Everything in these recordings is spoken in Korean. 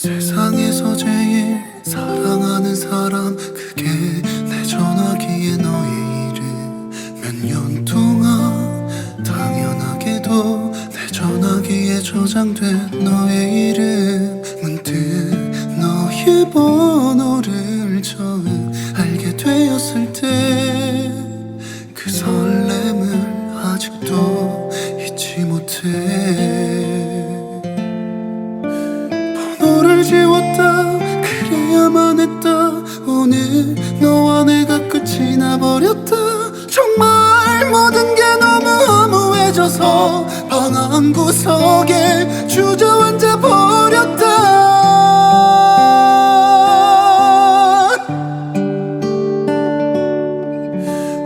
세상에서 제일 사랑하는 사람 그게 내 전화기에 너의 이름. 몇 년 동안 당연하게도 내 전화기에 저장된 너의 이름 문득 너의 번호를 처음 알게 되었을 때 그 설렘을 아직도 잊지 못해 그래야만 했다. 오늘 너와 내가 끝이 나버렸다. 정말 모든 게 너무 허무해져서 방 한 구석에 주저앉아 버렸다.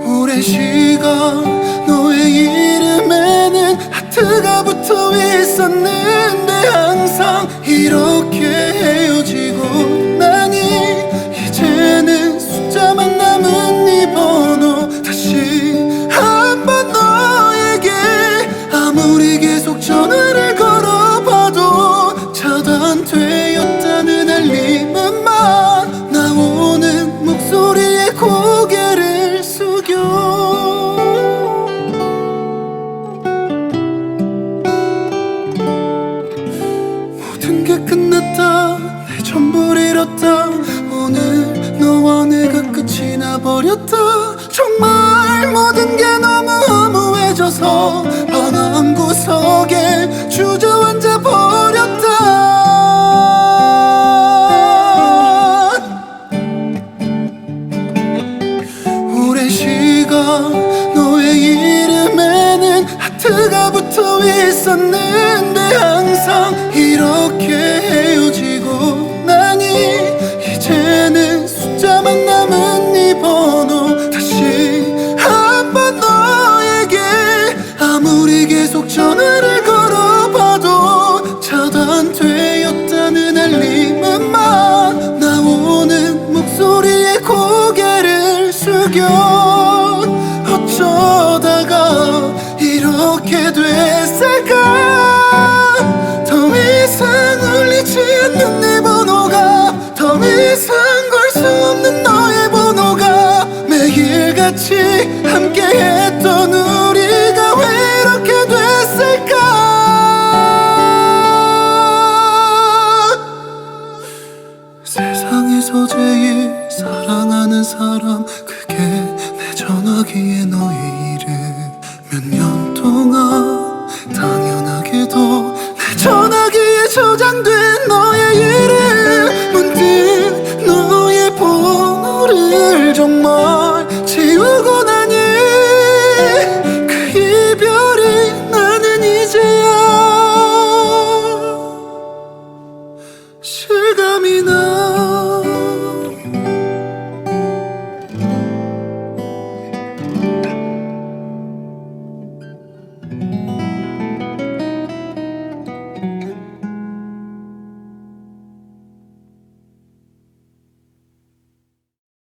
오랜 시간 너의 이름에는 하트가 붙어 있었는데 항상 이렇게 헤어지 끝이 나버렸다. 정말 모든 게 너무 허무해져서 방한 구석에 주저앉아 버렸다. 오랜 시간 너의 이름에는 하트가 붙어 있었는데 항상 이렇게 차단되었다는 알림음만 나오는 목소리에 고개를 숙여. 어쩌다가 이렇게 됐을까? 더 이상 울리지 않는 내 번호가 더 이상 걸 수 없는 너의 번호가 매일같이 함께했던 우리 세상에서 제일 사랑하는 사람 그게 내 전화기에 너의 이름. 몇 년 동안 당연하게도 내 전화기에 저장된 너의 이름. 문득 너의 번호를 정말 지우고 나니 그 이별이 나는 이제야. 실감이 나